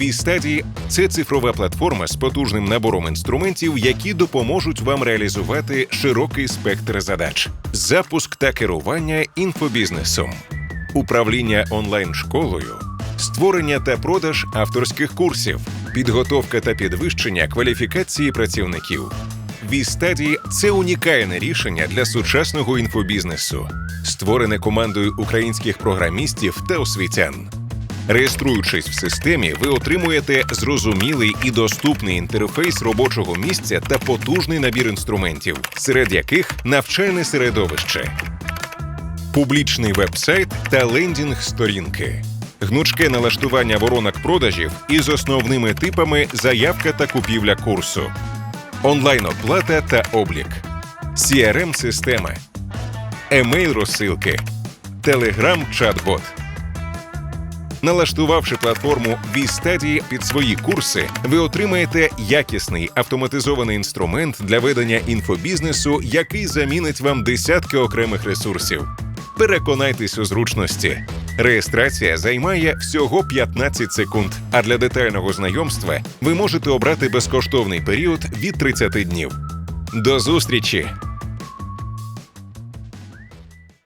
Вістаді це цифрова платформа з потужним набором інструментів, які допоможуть вам реалізувати широкий спектр задач: запуск та керування інфобізнесом, управління онлайн-школою, створення та продаж авторських курсів, підготовка та підвищення кваліфікації працівників. Вістаді це унікальне рішення для сучасного інфобізнесу, створене командою українських програмістів та освітян. Реєструючись в системі, ви отримуєте зрозумілий і доступний інтерфейс робочого місця та потужний набір інструментів, серед яких навчальне середовище, публічний веб-сайт та лендінг сторінки, гнучке налаштування воронок продажів із основними типами заявка та купівля курсу, онлайн-оплата та облік, crm система емейл розсилки, телеграм-чат-бот. Налаштувавши платформу VStudy під свої курси, ви отримаєте якісний автоматизований інструмент для ведення інфобізнесу, який замінить вам десятки окремих ресурсів. Переконайтесь у зручності. Реєстрація займає всього 15 секунд. А для детального знайомства ви можете обрати безкоштовний період від 30 днів. До зустрічі!